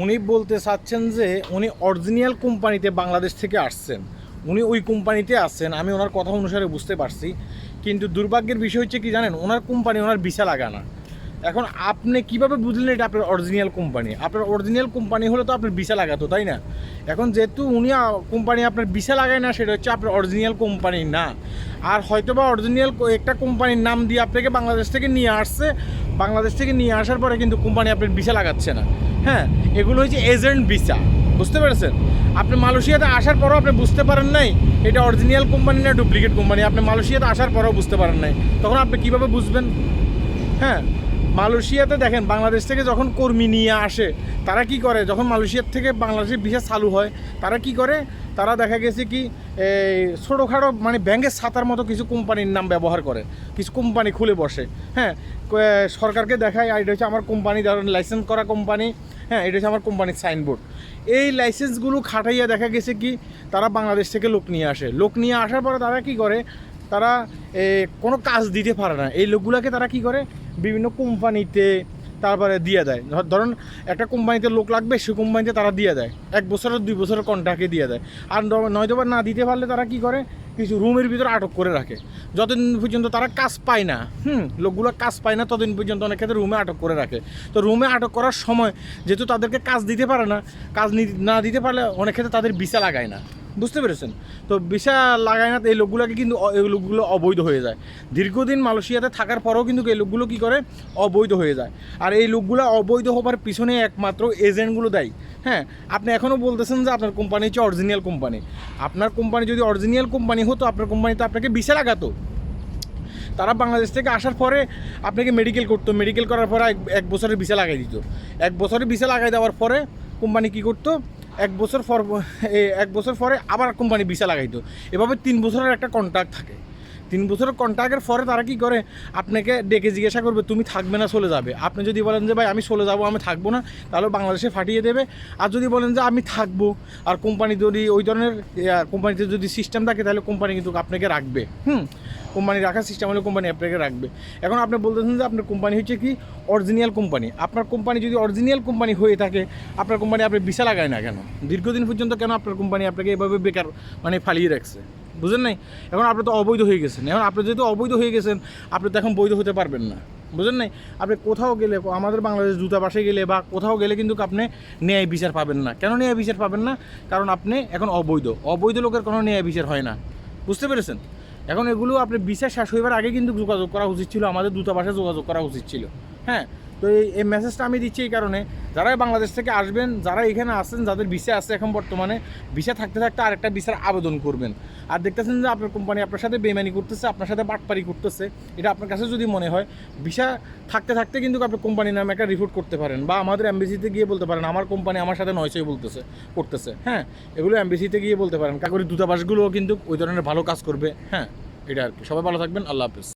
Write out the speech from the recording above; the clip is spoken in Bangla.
উনি বলতে চাচ্ছেন যে উনি অরিজিনাল কোম্পানিতে বাংলাদেশ থেকে আসছেন। উনি ওই কোম্পানিতে আসছেন আমি ওনার কথা অনুসারে বুঝতে পারছি। কিন্তু দুর্ভাগ্যের বিষয় হচ্ছে কি জানেন, ওনার কোম্পানি ওনার ভিসা লাগানা এখন আপনি কীভাবে বুঝলেন এটা আপনার অরিজিনাল কোম্পানি আপনার অরিজিনাল কোম্পানি হলে তো আপনার ভিসা লাগাতো, তাই না? এখন যেহেতু উনি কোম্পানি আপনার ভিসা লাগায় না, সেটা হচ্ছে আপনার অরিজিনাল কোম্পানি না। আর হয়তো বা অরিজিনাল একটা কোম্পানির নাম দিয়ে আপনাকে বাংলাদেশ থেকে নিয়ে আসছে। বাংলাদেশ থেকে নিয়ে আসার পরে কিন্তু কোম্পানি আপনার ভিসা লাগাচ্ছে না। হ্যাঁ এগুলো হচ্ছে এজেন্ট ভিসা বুঝতে পেরেছেন? আপনি মালয়েশিয়াতে আসার পরও আপনি বুঝতে পারেন নাই, এটা অরিজিনাল কোম্পানি না ডুপ্লিকেট কোম্পানি আপনি মালয়েশিয়াতে আসার পরও বুঝতে পারেন নাই। তখন আপনি কীভাবে বুঝবেন? হ্যাঁ মালয়েশিয়াতে দেখেন, বাংলাদেশ থেকে যখন কর্মী নিয়ে আসে তারা কি করে? যখন মালয়েশিয়ার থেকে বাংলাদেশের ভিসা চালু হয়, তারা কি করে? তারা দেখা গেছে কি ছোটোখাটো মানে ব্যাংকের ছাতার মতো কিছু কোম্পানির নাম ব্যবহার করে। কিছু কোম্পানি খুলে বসে। হ্যাঁ সরকারকে দেখায়, আর এটা হচ্ছে আমার কোম্পানি, ধরেন লাইসেন্স করা কোম্পানি। হ্যাঁ এটা হচ্ছে আমার কোম্পানির সাইনবোর্ড এই লাইসেন্সগুলো খাটাইয়া দেখা গেছে কি, তারা বাংলাদেশ থেকে লোক নিয়ে আসে। লোক নিয়ে আসার পরে তারা কি করে? তারা কোনো কাজ দিতে পারে না। এই লোকগুলোকে তারা কি করে? বিভিন্ন কোম্পানিতে তারপরে দিয়ে দেয়। ধর- ধরুন একটা কোম্পানিতে লোক লাগবে, সে কোম্পানিতে তারা দিয়ে দেয়। এক বছরের, দুই বছরের কন্ট্রাক্টে দিয়ে দেয়। আর ন- নয়তোবা না দিতে পারলে তারা কি করে? কিছু রুমের ভিতরে আটক করে রাখে। যতদিন পর্যন্ত তারা কাজ পায় না, হুম, লোকগুলো কাজ পায় না, ততদিন পর্যন্ত অনেক ক্ষেত্রে রুমে আটক করে রাখে। তো রুমে আটক করার সময় যেহেতু তাদেরকে কাজ দিতে পারে না, কাজ নি- দিতে পারলে অনেক ক্ষেত্রে তাদের ভিসা লাগায় না। বুঝতে পেরেছেন? তো ভিসা লাগায় না এই লোকগুলোকে কিন্তু এই লোকগুলো অবৈধ হয়ে যায়। দীর্ঘদিন মালয়েশিয়াতে থাকার পরেও কিন্তু এই লোকগুলো কী করে? অবৈধ হয়ে যায়। আর এই লোকগুলো অবৈধ হবার পিছনে একমাত্র এজেন্টগুলো দেয়। হ্যাঁ আপনি এখনও বলতেছেন যে আপনার কোম্পানি হচ্ছে অরিজিনাল কোম্পানি। আপনার কোম্পানি যদি অরিজিনাল কোম্পানি হতো, আপনার কোম্পানি তো আপনাকে ভিসা লাগাতো। তারা বাংলাদেশ থেকে আসার পরে আপনাকে মেডিকেল করতো। মেডিকেল করার পরে এক বছরের ভিসা লাগাই দিত। এক বছরের ভিসা লাগাই দেওয়ার পরে কোম্পানি কী করতো? এক বছর পর এক বছর পরে আবার কোম্পানি ভিসা লাগাইতো। এভাবে তিন বছরের একটা কন্ট্রাক্ট থাকে। তিন বছরের কন্ট্রাক্টের পরে তারা কি করে? আপনাকে ডেকে জিজ্ঞাসা করবে, তুমি থাকবে না, চলে যাবে। আপনি যদি বলেন যে, ভাই, আমি চলে যাব, আমি থাকব না, তাহলে বাংলাদেশে ফাটিয়ে দেবে। আর যদি বলেন যে, আমি থাকব, আর কোম্পানি যদি ওই ধরনের কোম্পানিতে যদি সিস্টেম থাকে, তাহলে কোম্পানি কিন্তু আপনাকে রাখবে। হুম? কোম্পানি রাখার সিস্টেম হলে কোম্পানি আপনাকে রাখবে। এখন আপনি বলতেছেন যে, আপনার কোম্পানি হচ্ছে কি? অরিজিনাল কোম্পানি আপনার কোম্পানি যদি অরিজিনাল কোম্পানি হয়ে থাকে, আপনার কোম্পানি আপনার ভিসা লাগায় না কেন? দীর্ঘদিন পর্যন্ত কেন আপনার কোম্পানি আপনাকে এভাবে বেকার মানে ফালিয়ে রাখছে? বুঝেন নাই? এখন আপনি তো অবৈধ হয়ে গেছেন। এখন আপনি যেহেতু অবৈধ হয়ে গেছেন, আপনি তো এখন বৈধ হতে পারবেন না। বুঝেন নাই? আপনি কোথাও গেলে, আমাদের বাংলাদেশ দূতাবাসে গেলে বা কোথাও গেলে কিন্তু আপনি ন্যায় বিচার পাবেন না। কেন ন্যায় বিচার পাবেন না? কারণ আপনি এখন অবৈধ। অবৈধ লোকের কোনো ন্যায় বিচার হয় না। বুঝতে পেরেছেন? এখন এগুলো আপনি বিচার শেষ হইবার আগে কিন্তু যোগাযোগ করা উচিত ছিল। আমাদের দূতাবাসে যোগাযোগ করা উচিত ছিল। হ্যাঁ? তো এই মেসেজটা আমি দিচ্ছি এই কারণে। যারাই বাংলাদেশ থেকে আসবেন যারা এখানে আসছেন যাদের ভিসা আছে এখন বর্তমানে ভিসা থাকতে থাকতে আরেকটা ভিসার আবেদন করবেন। আর দেখতেছেন যে আপনার কোম্পানি আপনার সাথে বেমানি করতেছে, আপনার সাথে বাটপারি করতেছে। এটা আপনার কাছে যদি মনে হয় ভিসা থাকতে থাকতে কিন্তু আপনি কোম্পানির নামে একটা রিপোর্ট করতে পারেন বা আমাদের এমবিসিতে গিয়ে বলতে পারেন, আমার কোম্পানি আমার সাথে নয় নয়সই বলতেছে, করতেছে। হ্যাঁ এগুলো এমবিসিতে গিয়ে বলতে পারেন। কাকরি দূতাবাসগুলোও কিন্তু ওই ধরনের ভালো কাজ করবে। হ্যাঁ এটা আর কি। সবাই ভালো থাকবেন। আল্লাহ হাফিজ।